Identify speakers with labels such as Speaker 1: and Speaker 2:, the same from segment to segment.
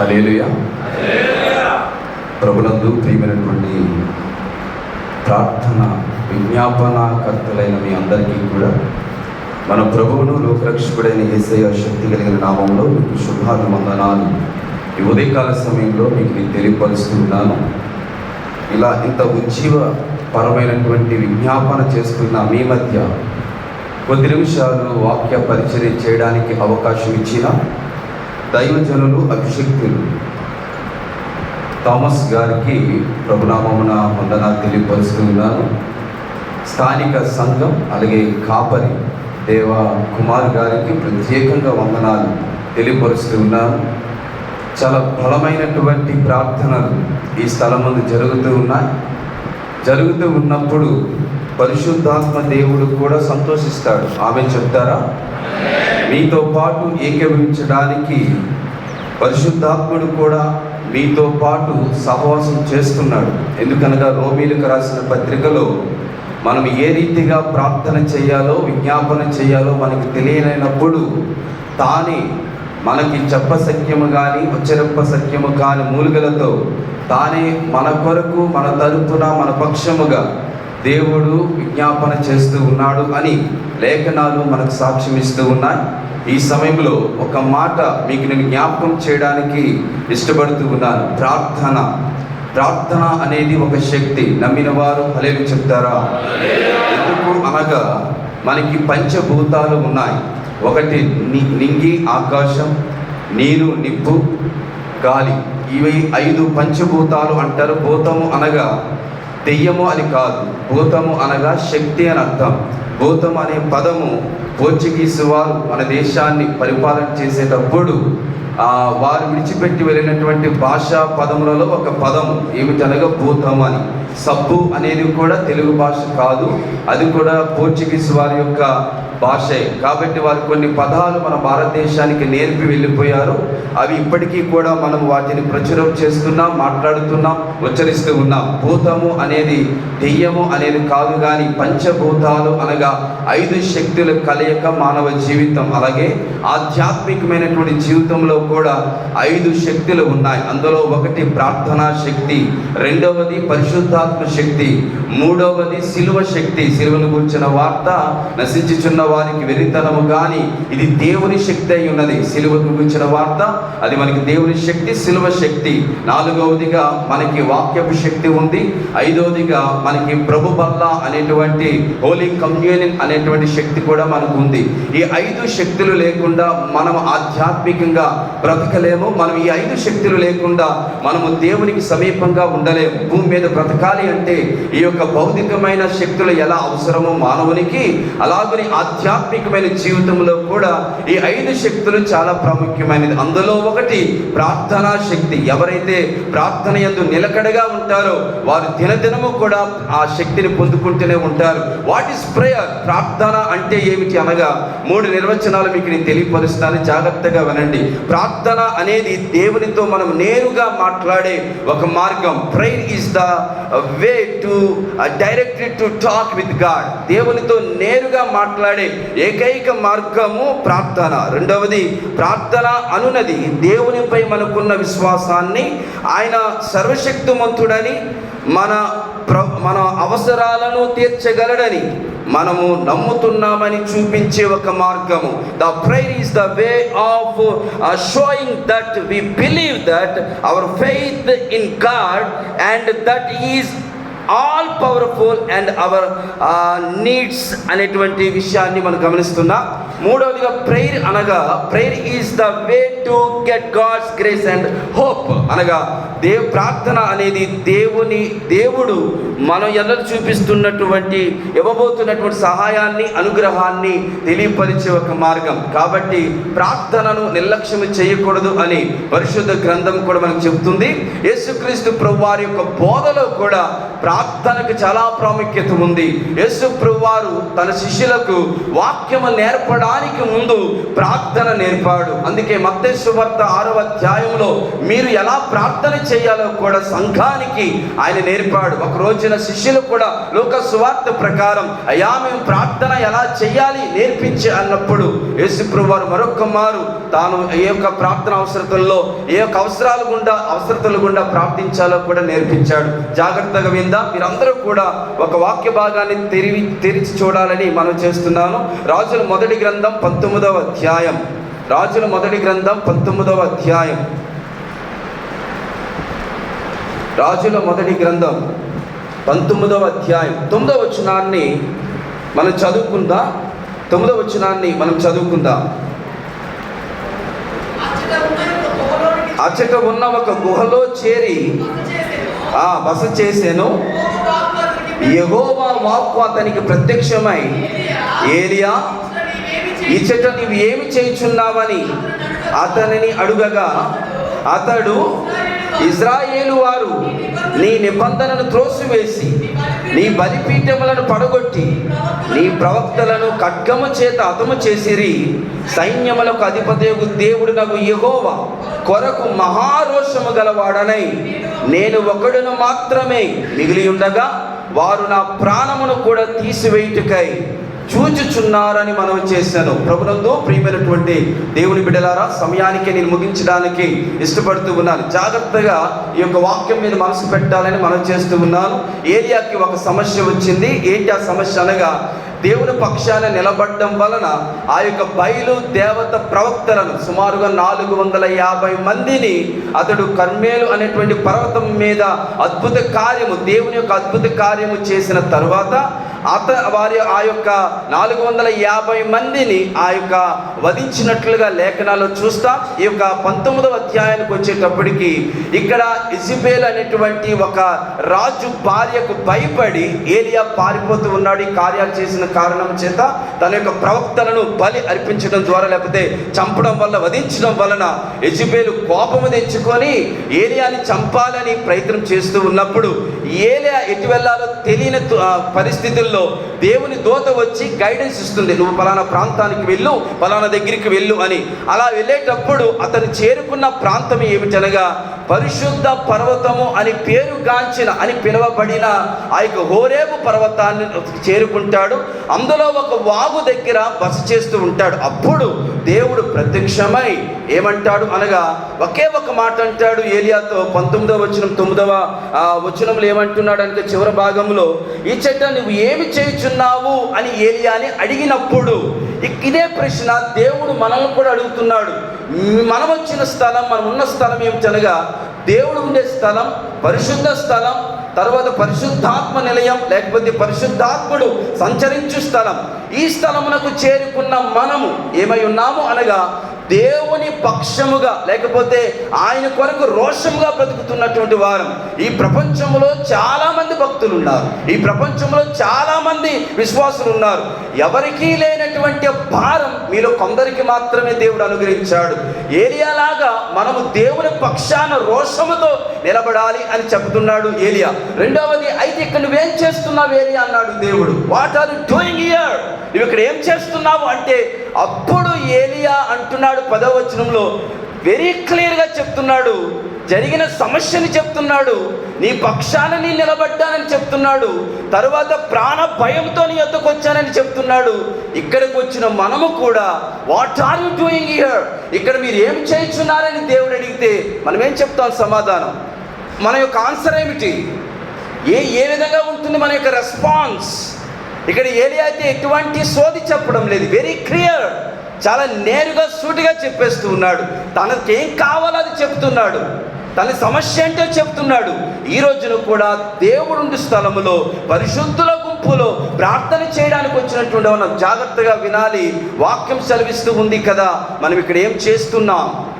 Speaker 1: నామానికి మహిమ హలేలుయా ప్రియమైనటువంటి ప్రార్థన విజ్ఞాపనకర్తలైన మీ అందరికీ కూడా మన ప్రభువును లోకరక్షకుడైన ఏసయ శక్తి కలిగిన నామంలో మీకు శుభాభివందనాలు ఈ ఉదయకాల సమయంలో మీకు నేను తెలియపరుస్తున్నాను ఇలా ఇంత ఉజ్జీవ పరమైనటువంటి విజ్ఞాపన చేస్తున్న మీ మధ్య కొద్ది నిమిషాలు వాక్య పరిచయం చేయడానికి అవకాశం ఇచ్చిన దైవజనులు అభిషక్తులు. థామస్ గారికి ప్రభునామమున వందనాలు తెలియపరుస్తున్నాను స్థానిక సంఘం అలాగే కాపరి దేవ కుమార్ గారికి ప్రత్యేకంగా వందనాలు తెలియపరుస్తున్నాను చాలా బలమైనటువంటి ప్రార్థనలు ఈ స్థలం ముందు జరుగుతూ ఉన్నాయి. జరుగుతూ ఉన్నప్పుడు పరిశుద్ధాత్మ దేవుడు కూడా సంతోషిస్తాడు. ఆమె చెప్తారా? మీతో పాటు ఏకీభవించడానికి పరిశుద్ధాత్ముడు కూడా మీతో పాటు సహవాసం చేస్తున్నాడు. ఎందుకనగా రోమీలకు రాసిన పత్రికలో మనం ఏ రీతిగా ప్రార్థన చేయాలో విజ్ఞాపన చేయాలో మనకి తెలియనప్పుడు తానే మనకి చెప్ప సత్యము కానీ ఉచ్చరింప సత్యము కాని మూలికలతో తానే మన కొరకు మన తరపున మన పక్షముగా దేవుడు విజ్ఞాపన చేస్తూ ఉన్నాడు అని లేఖనాలు మనకు సాక్ష్యం ఇస్తూ ఉన్నాయి. ఈ సమయంలో ఒక మాట మీకు నేను జ్ఞాపకం చేయడానికి ఇష్టపడుతూ ఉన్నాను. ప్రార్థన. ప్రార్థన అనేది ఒక శక్తి. నమ్మిన వారు హలేలు చెప్తారా? ఎందుకు? అనగా మనకి పంచభూతాలు ఉన్నాయి. ఒకటి ని నింగి ఆకాశం నీరు నిప్పు గాలి. ఇవి ఐదు పంచభూతాలు అంటారు. భూతము అనగా దెయ్యము అని కాదు భూతము అనగా శక్తి అని అర్థం. భూతం అనే పదము పోర్చుగీస్ వారు మన దేశాన్ని పరిపాలన చేసేటప్పుడు వారు విడిచిపెట్టి వెళ్ళినటువంటి భాషా పదములలో ఒక పదం ఏమిటనగా భూతం అని. సబ్బు అనేది కూడా తెలుగు భాష కాదు. అది కూడా పోర్చుగీస్ వారి యొక్క భాషే. కాబట్టి వారు కొన్ని పదాలు మన భారతదేశానికి నేర్పి వెళ్ళిపోయారు. అవి ఇప్పటికీ కూడా మనం వాటిని ప్రచురం చేస్తున్నాం మాట్లాడుతున్నాం ఉచ్చరిస్తూ ఉన్నాం. భూతము అనేది దెయ్యము అనేది కాదు కానీ పంచభూతాలు అనగా ఐదు శక్తుల కలయిక మానవ జీవితం. అలాగే ఆధ్యాత్మికమైనటువంటి జీవితంలో కూడా ఐదు శక్తులు ఉన్నాయి. అందులో ఒకటి ప్రార్థనా శక్తి రెండవది పరిశుద్ధాత్మ శక్తి మూడవది సిలువ శక్తి. సిలువను గురించిన వార్త నశించుచున్న వారికి వెరితనము కానీ ఇది దేవుని శక్తి అయి ఉన్నది. సిలువను గురించిన వార్త అది మనకి దేవుని శక్తి సిలువ శక్తి. నాలుగవదిగా మనకి వాక్యపు శక్తి ఉంది. ఐదవదిగా మనకి ప్రభు బల్ల అనేటువంటి హోలీ కమ్యూనియన్ అనేటువంటి శక్తి కూడా మనకు ఉంది. ఈ ఐదు శక్తులు లేకుండా మనం ఆధ్యాత్మికంగా బ్రతకలేము. మనం ఈ ఐదు శక్తులు లేకుండా మనము దేవునికి సమీపంగా ఉండలేము. భూమి మీద బ్రతకాలి అంటే ఈ యొక్క భౌతికమైన శక్తులు ఎలా అవసరమో మానవునికి అలాగని ఆధ్యాత్మికమైన జీవితంలో కూడా ఈ ఐదు శక్తులు చాలా ప్రాముఖ్యమైనది. అందులో ఒకటి ప్రార్థనా శక్తి. ఎవరైతే ప్రార్థన ఎందు నిలకడగా ఉంటారో వారు దినదినము కూడా ఆ శక్తిని పొందుకుంటూనే ఉంటారు. వాట్ ఇస్ ప్రేయర్ ప్రార్థన అంటే ఏమిటి అనగా మూడు నిర్వచనాలు మీకు నేను తెలియపరుస్తాను. జాగ్రత్తగా వినండి. ప్రార్థన అనేది దేవునితో మనం నేరుగా మాట్లాడే ఒక మార్గం. Prayer is the way to directly to talk with God దేవునితో నేరుగా మాట్లాడే ఏకైక మార్గము ప్రార్థన. రెండవది ప్రార్థన అనునది. దేవునిపై మనకున్న విశ్వాసాన్ని ఆయన సర్వశక్తిమంతుడని మన ప్ర మన అవసరాలను తీర్చగలడని. మనము నమ్ముతున్నామని చూపించే ఒక మార్గము. The prayer is the way of showing that we believe that our faith in God and that is all powerful and our needs అనేటువంటి విషయాన్ని మనం గమనిస్తున్నాం. మూడవదిగా ప్రేయర్ అనగా prayer is the way to get God's grace and hope అనగా దేవ్ ప్రార్థన అనేది దేవుని దేవుడు మనం ఎల్లరు చూపిస్తున్నటువంటి ఇవ్వబోతున్నటువంటి సహాయాన్ని అనుగ్రహాన్ని తెలియపరిచే ఒక మార్గం. కాబట్టి ప్రార్థనను నిర్లక్ష్యం చేయకూడదు అని పరిశుద్ధ గ్రంథం కూడా మనకు చెబుతుంది యేసుక్రీస్తు ప్రభు వారి యొక్క బోధలో కూడా ప్రా ప్రార్థనకు చాలా ప్రాముఖ్యత ఉంది. యేసు వారు తన శిష్యులకు వాక్యము నేర్పడానికి ముందు ప్రార్థన నేర్పాడు. అందుకే మత్తేసు ఆరవ అధ్యాయంలో మీరు ఎలా ప్రార్థన చేయాలో కూడా సంఘానికి ఆయన నేర్పాడు. ఒక రోజున శిష్యులు కూడా లోక సువార్త ప్రకారం అయ్యా మేము ప్రార్థన ఎలా చేయాలి నేర్పించి అన్నప్పుడు యేసుప్రభు వారు మరొక మారు తాను ఏ యొక్క ప్రార్థన అవసరతల్లో ఏ యొక్క అవసరాలు గుండా అవసరతలు గుండా ప్రార్థించాలో కూడా నేర్పించాడు. జాగ్రత్తగా విందా. మీరందరూ కూడా ఒక వాక్య భాగాన్ని తెరివి తెరిచి చూడాలని మనం చేస్తున్నాను. రాజుల మొదటి గ్రంథం పంతొమ్మిదవ అధ్యాయం. రాజుల మొదటి గ్రంథం పంతొమ్మిదవ అధ్యాయం. రాజుల మొదటి గ్రంథం పంతొమ్మిదవ అధ్యాయం. తొమ్మిదవ వచనాన్ని మనం చదువుకుందాం. తొమ్మిదవ వచనాన్ని మనం చదువుకుందాం.
Speaker 2: అచ్చట ఉన్న ఒక
Speaker 1: గుహలో చేరి. ఆ బస చేశాను
Speaker 2: యహోవా వాక్కు అతనికి
Speaker 1: ప్రత్యక్షమై
Speaker 2: ఏలియా, ఇచ్చట
Speaker 1: నీవు ఏమి చేయుచున్నావని? అతనిని అడుగగా అతడు ఇజ్రాయేలు వారు నీ నిబంధనను త్రోసివేసి నీ బలిపీఠములను పడగొట్టి నీ ప్రవక్తలను ఖడ్గము చేత అతము చేసిరి. సైన్యములకు అధిపతయగు దేవుడు నగు యహోవా కొరకు మహారోషము గలవాడనై. నేను ఒకడును మాత్రమే మిగిలి ఉండగా వారు నా ప్రాణమును కూడా తీసివేయుటకై. చూచుచున్నారని మనం చేశాను. ప్రభునందు ప్రియమైనటువంటి దేవుని బిడ్డలారా సమయానికి నేను ముగించడానికి ఇష్టపడుతూ ఉన్నాను. జాగ్రత్తగా ఈ యొక్క వాక్యం మీద మనసు పెట్టాలని మనం చేస్తూ ఉన్నాను. ఏరియాకి ఒక సమస్య వచ్చింది. ఏంటి ఆ సమస్య అనగా దేవుని పక్షాన నిలబడడం వలన ఆ యొక్క బయలు దేవత ప్రవక్తలను సుమారుగా నాలుగు వందల యాభై మందిని అతడు కర్మేలు అనేటువంటి పర్వతం మీద అద్భుత కార్యము దేవుని యొక్క అద్భుత కార్యము చేసిన తరువాత అత వారి ఆ యొక్క నాలుగు వందల యాభై మందిని ఆ యొక్క వధించినట్లుగా లేఖనాలు చూస్తాం. ఈ యొక్క పంతొమ్మిదవ అధ్యాయానికి వచ్చేటప్పటికి ఇక్కడ ఇజిబేల్ అనేటువంటి ఒక రాజు భార్యకు భయపడి ఏలియా పారిపోతూ ఉన్నాడు. ఈ కార్యాలు చేసిన కారణం చేత తన యొక్క ప్రవక్తలను బలి అర్పించడం ద్వారా లేకపోతే చంపడం వల్ల వధించడం వలన ఎజిబేలు కోపము తెచ్చుకొని ఏలియాని చంపాలని ప్రయత్నం చేస్తూ ఉన్నప్పుడు ఏలియా ఎటు వెళ్ళాలో తెలియని పరిస్థితుల్లో దేవుని దోత వచ్చి గైడెన్స్ ఇస్తుంది. నువ్వు పలానా ప్రాంతానికి వెళ్ళు పలానా దగ్గరికి వెళ్ళు అని. అలా వెళ్ళేటప్పుడు అతను చేరుకున్న ప్రాంతం ఏమిటనగా పరిశుద్ధ పర్వతము అని పేరుగాంచిన అని పిలువబడిన ఆ యొక్క హోరేబు పర్వతాన్ని చేరుకుంటాడు. అందులో ఒక వాగు దగ్గర బస చేస్తూ ఉంటాడు. అప్పుడు దేవుడు ప్రత్యక్షమై ఏమంటాడు అనగా ఒకే ఒక మాట అంటాడు. ఏలియాతో పంతొమ్మిదవ వచనం తొమ్మిదవ వచనంలో ఏమంటున్నాడు అంటే చివరి భాగంలో ఈ చెట్ట నువ్వు ఏమి చేయుచున్నావు అని ఏలియాని అడిగినప్పుడు ఇదే ప్రశ్న దేవుడు మనల్ని కూడా అడుగుతున్నాడు. మనం వచ్చిన స్థలం మనం ఉన్న స్థలం ఏమిటనగా దేవుడు ఉండే స్థలం పరిశుద్ధ స్థలం తర్వాత పరిశుద్ధాత్మ నిలయం లేకపోతే పరిశుద్ధాత్ముడు సంచరించు స్థలం. ఈ స్థలమునకు చేరుకున్న మనము ఏమై ఉన్నాము అనగా దేవుని పక్షముగా లేకపోతే ఆయన కొరకు రోషముగా బ్రతుకుతున్నటువంటి వారం. ఈ ప్రపంచంలో చాలా మంది భక్తులు ఉన్నారు ఈ ప్రపంచంలో చాలా మంది విశ్వాసులు ఉన్నారు ఎవరికీ లేనటువంటి భారం మీలో కొందరికి మాత్రమే దేవుడు అనుగ్రహించాడు. ఏరియాలాగా మనము దేవుని పక్షాన రోషముతో నిలబడాలి అని చెబుతున్నాడు ఏలియా. రెండవది అయితే ఇక్కడ నువ్వేం చేస్తున్నావు ఏలియా? అన్నాడు దేవుడు. What are you doing here నువ్వు ఇక్కడ ఏం చేస్తున్నావు? అంటే అప్పుడు ఏలియా అంటున్నాడు పదవచనంలో వెరీ క్లియర్గా చెప్తున్నాడు. జరిగిన సమస్యని చెప్తున్నాడు. నీ పక్షాన నీ నిలబడ్డానని చెప్తున్నాడు. తరువాత ప్రాణ భయంతో నీ యొద్దకు వచ్చానని చెప్తున్నాడు. ఇక్కడికి వచ్చిన మనము కూడా what are you doing here ఇక్కడ మీరు ఏం చేయించున్నారని దేవుడు అడిగితే మనం ఏం చెప్తాం సమాధానం? మన యొక్క ఆన్సర్ ఏమిటి? ఏ ఏ విధంగా ఉంటుంది మన యొక్క రెస్పాన్స్? ఇక్కడ ఏలి అయితే ఎటువంటి సోది చెప్పడం లేదు. వెరీ క్లియర్ చాలా నేరుగా సూటిగా చెప్పేస్తూ ఉన్నాడు. తనకి ఏం కావాలో అది చెప్తున్నాడు. తన సమస్య ఏంటో చెప్తున్నాడు. ఈ రోజున కూడా దేవుడుండి స్థలములో పరిశుద్ధుల గుంపులో ప్రార్థన చేయడానికి వచ్చినటువంటి మనం జాగ్రత్తగా వినాలి. వాక్యం సెలవిస్తూ ఉంది కదా. మనం ఇక్కడ ఏం చేస్తున్నాం?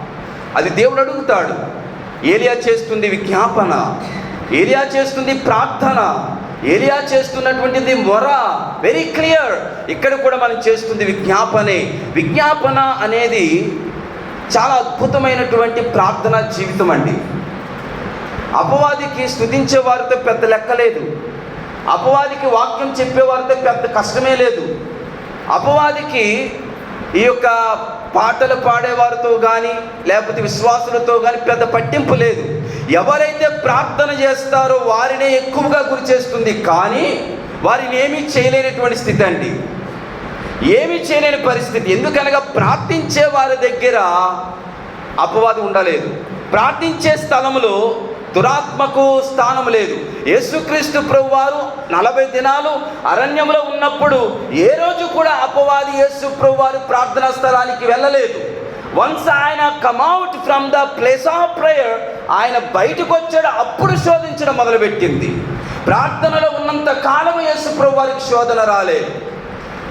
Speaker 1: అది దేవుడు అడుగుతాడు. ఏలియా చేస్తుంది విజ్ఞాపన ఏలియా చేస్తుంది ప్రార్థన ఏలియా చేస్తున్నటువంటిది మొర వెరీ క్లియర్ ఇక్కడ కూడా మనం చేస్తుంది విజ్ఞాపనే. విజ్ఞాపన అనేది చాలా అద్భుతమైనటువంటి ప్రార్థన జీవితం అండి. అపవాదికి స్తుతించే వారితో పెద్ద లెక్కలేదు అపవాదికి వాక్యం చెప్పేవారితో పెద్ద కష్టమే లేదు. అపవాదికి ఈ యొక్క పాటలు పాడేవారితో కానీ లేకపోతే విశ్వాసులతో కానీ పెద్ద పట్టింపు లేదు. ఎవరైతే ప్రార్థన చేస్తారో వారినే ఎక్కువగా గురి చేస్తుంది. కానీ వారిని ఏమీ చేయలేనటువంటి స్థితి అండి. ఏమీ చేయలేని పరిస్థితి. ఎందుకనగా ప్రార్థించే వారి దగ్గర అపవాదం ఉండలేదు. ప్రార్థించే స్థలంలో దురాత్మకు స్థానం లేదు. యేసుక్రీస్తు ప్రభు వారు నలభై దినాలు అరణ్యంలో ఉన్నప్పుడు ఏ రోజు కూడా అపవాది యేసు ప్రభు వారు ప్రార్థనా స్థలానికి వెళ్ళలేదు. వన్స్ ఆయన came out from the place of prayer ఆయన బయటకు వచ్చాడు అప్పుడు శోధించడం మొదలుపెట్టింది. ప్రార్థనలో ఉన్నంత కాలం యేసు ప్రభు వారికి శోధన రాలేదు.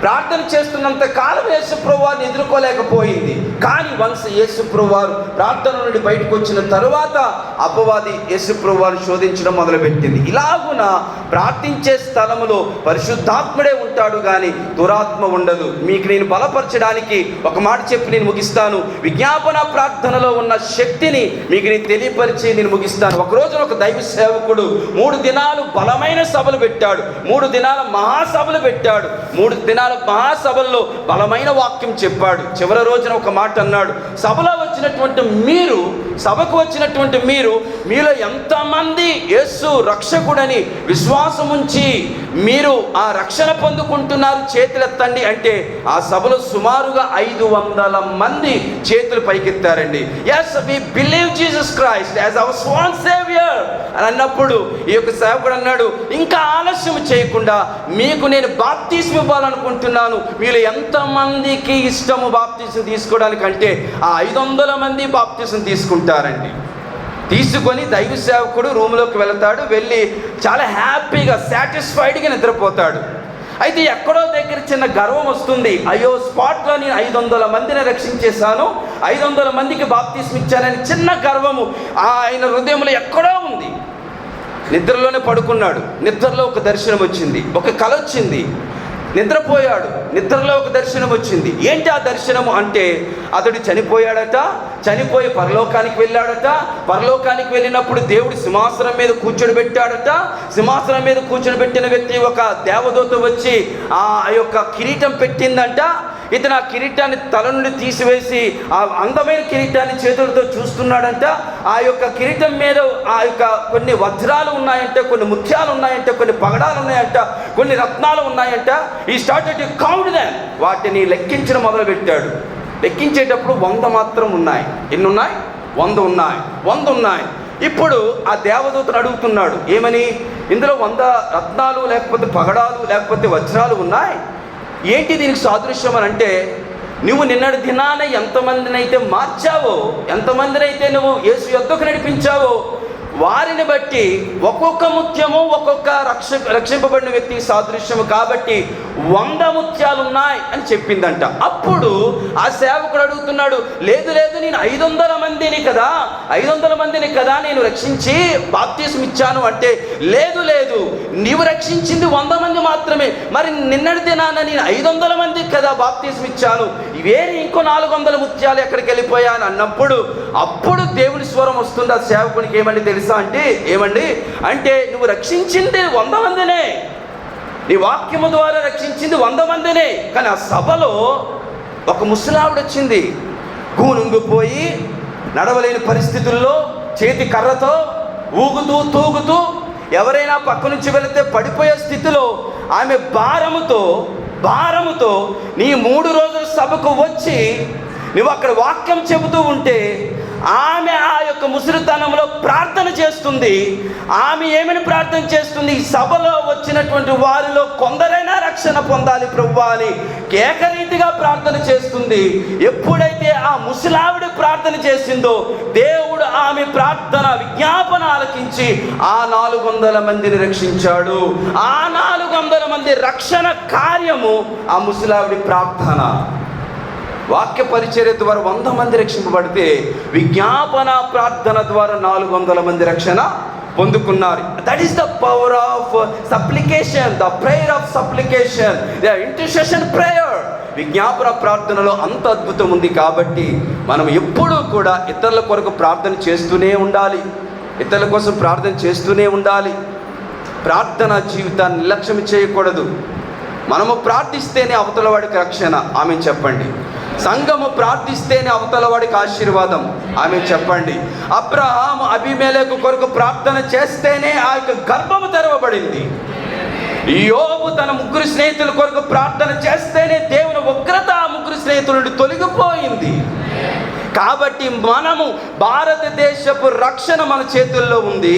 Speaker 1: ప్రార్థన చేస్తున్నంత కాలం యేసుప్రభు వారిని ఎదుర్కోలేకపోయింది. కానీ వన్స్ యేసుప్రభు వారు ప్రార్థన నుండి బయటకు వచ్చిన తరువాత అపవాది యేసుప్రభు వారిని శోధించడం మొదలుపెట్టింది. ఇలాగున ప్రార్థించే స్థలములో పరిశుద్ధాత్ముడే ఉంటాడు కానీ దురాత్మ ఉండదు. మీకు నేను బలపరచడానికి ఒక మాట చెప్పి నేను ముగిస్తాను. విజ్ఞాపన ప్రార్థనలో ఉన్న శక్తిని మీకు నేను తెలియపరిచి నేను ముగిస్తాను. ఒకరోజు ఒక దైవ సేవకుడు మూడు దినాలు బలమైన సభలు పెట్టాడు. మూడు దినాల మహాసభలు పెట్టాడు. మూడు దినాలు మహాసభల్లో బలమైన వాక్యం చెప్పాడు. చివరి రోజున ఒక మాట అన్నాడు. సభలో వచ్చినటువంటి మీరు సభకు వచ్చినటువంటి మీరు మీలో ఎంతమంది యేసు రక్షకుడని విశ్వాసం ఉంచి మీరు ఆ రక్షణ పొందుకుంటున్నారు చేతులెత్తండి అంటే ఆ సభలో సుమారుగా ఐదు వందల మంది చేతులు పైకెత్తారండి. Yes we believe Jesus Christ as our own saviour అని అన్నప్పుడు ఈ యొక్క సేవకుడు అన్నాడు ఇంకా ఆలస్యం చేయకుండా మీకు నేను బాప్తీసం ఇవ్వాలనుకుంటున్నాను. మీరు ఎంతమందికి ఇష్టము బాప్తీసం తీసుకోవడానికి అంటే ఆ ఐదు వందల మంది బాప్తిజం తీసుకుంటారండి. తీసుకొని దైవ సేవకుడు రూమ్లోకి వెళ్తాడు వెళ్ళి చాలా హ్యాపీగా సాటిస్ఫైడ్గా నిద్రపోతాడు. అయితే ఎక్కడో దగ్గర చిన్న గర్వం వస్తుంది. అయ్యో స్పాట్లో నేను ఐదు వందల మందిని రక్షించేశాను ఐదు వందల మందికి బాప్తీసం ఇచ్చానని చిన్న గర్వము ఆయన హృదయంలో ఎక్కడో ఉంది. నిద్రలోనే పడుకున్నాడు. నిద్రలో ఒక దర్శనం వచ్చింది ఒక కల వచ్చింది నిద్రపోయాడు. నిద్రలో ఒక దర్శనం వచ్చింది. ఏంటి ఆ దర్శనము అంటే అతడు చనిపోయాడట చనిపోయి పరలోకానికి వెళ్ళాడట పరలోకానికి వెళ్ళినప్పుడు దేవుడు సింహాసనం మీద కూర్చొని పెట్టాడట. సింహాసనం మీద కూర్చొని పెట్టిన వ్యక్తి ఒక దేవదూత వచ్చి ఆ యొక్క కిరీటం పెట్టిందంట. ఇతను ఆ కిరీటాన్ని తల నుండి తీసివేసి ఆ అందమైన కిరీటాన్ని చేతులతో చూస్తున్నాడంట. ఆ యొక్క కిరీటం మీద ఆ యొక్క కొన్ని వజ్రాలు ఉన్నాయంట కొన్ని ముత్యాలు ఉన్నాయంట కొన్ని పగడాలు ఉన్నాయంట కొన్ని రత్నాలు ఉన్నాయంట. ఈ స్టార్ట్ కౌంట్ దాన్ వాటిని లెక్కించడం మొదలుపెట్టాడు. లెక్కించేటప్పుడు వంద మాత్రం ఉన్నాయి. ఎన్ని ఉన్నాయి? వంద ఉన్నాయి. వంద ఉన్నాయి. ఇప్పుడు ఆ దేవదూతను అడుగుతున్నాడు. ఏమని? ఇందులో వంద రత్నాలు లేకపోతే పగడాలు లేకపోతే వజ్రాలు ఉన్నాయి? ఏంటి దీనికి సాదృశ్యం అని అంటే నువ్వు నిన్నటి దినాన ఎంతమందినైతే మార్చావో ఎంతమందినైతే నువ్వు యేసు యొక్కకు నడిపించావో వారిని బట్టి ఒక్కొక్క ముత్యము ఒక్కొక్క రక్ష రక్షింపబడిన వ్యక్తికి సాదృశ్యము కాబట్టి వంద ముత్యాలు ఉన్నాయి అని చెప్పిందంట. అప్పుడు ఆ సేవకుడు అడుగుతున్నాడు లేదు లేదు నేను ఐదు వందల మందిని కదా ఐదు వందల మందిని కదా నేను రక్షించి బాప్తీసం ఇచ్చాను అంటే లేదు లేదు నీవు రక్షించింది వంద మంది మాత్రమే మరి నిన్నటి దినాన నేను ఐదు వందల మందికి కదా బాప్తీసం ఇచ్చాను వేరే ఇంకో నాలుగు వందల ముత్యాలు ఎక్కడికి వెళ్ళిపోయాను అన్నప్పుడు అప్పుడు దేవుని స్వరం వస్తుంది? ఆ సేవకునికి ఏమండి తెలుసా అంటే ఏమండి? అంటే నువ్వు రక్షించింది వంద మందినే. నీ వాక్యము ద్వారా రక్షించింది వంద మందినే. కానీ ఆ సభలో ఒక ముసలావిడ వచ్చింది. గూనుంగిపోయి నడవలేని పరిస్థితుల్లో చేతి కర్రతో ఊగుతూ తూగుతూ ఎవరైనా పక్క నుంచి వెళితే పడిపోయే స్థితిలో ఆమె భారముతో భారముతో నీ మూడు రోజుల సభకు వచ్చి నువ్వు అక్కడ వాక్యం చెబుతూ ఉంటే ఆమె ఆ యొక్క ముసురుతనంలో ప్రార్థన చేస్తుంది. ఆమె ఏమని ప్రార్థన చేస్తుంది? ఈ సభలో వచ్చినటువంటి వారిలో కొందరైనా రక్షణ పొందాలి ప్రభు అని ఏకరీతిగా ప్రార్థన చేస్తుంది. ఎప్పుడైతే ఆ ముసలావిడ ప్రార్థన చేసిందో దేవుడు ఆమె ప్రార్థన విజ్ఞాపన ఆలకించి ఆ నాలుగు వందల మందిని రక్షించాడు. ఆ నాలుగు వందల మంది రక్షణ కార్యము ఆ ముసలావిడి ప్రార్థన. వాక్య పరిచర్య ద్వారా వంద మంది రక్షింపబడితే విజ్ఞాపన ప్రార్థన ద్వారా నాలుగు వందల మంది రక్షణ పొందుకున్నారు. That is the power of supplication the prayer of supplication the intercession prayer విజ్ఞాపన ప్రార్థనలో అంత అద్భుతం ఉంది కాబట్టి మనం ఎప్పుడూ కూడా ఇతరుల కొరకు ప్రార్థన చేస్తూనే ఉండాలి. ఇతరుల కోసం ప్రార్థన చేస్తూనే ఉండాలి. ప్రార్థన జీవితాన్ని నిర్లక్ష్యం చేయకూడదు. మనము ప్రార్థిస్తేనే అవతల వాడికి రక్షణ. ఆమె చెప్పండి. సంఘము ప్రార్థిస్తేనే అవతల వాడికి ఆశీర్వాదం. ఆమె చెప్పండి అబ్రహాం అభిమేలకు కొరకు ప్రార్థన చేస్తేనే ఆ యొక్క గర్భము తెరవబడింది. యోబు తన ముగ్గురు స్నేహితుల కొరకు ప్రార్థన చేస్తేనే దేవుని ఉగ్రత ఆ ముగ్గురు స్నేహితుల నుండి తొలగిపోయింది. కాబట్టి మనము భారతదేశపు రక్షణ మన చేతుల్లో ఉంది.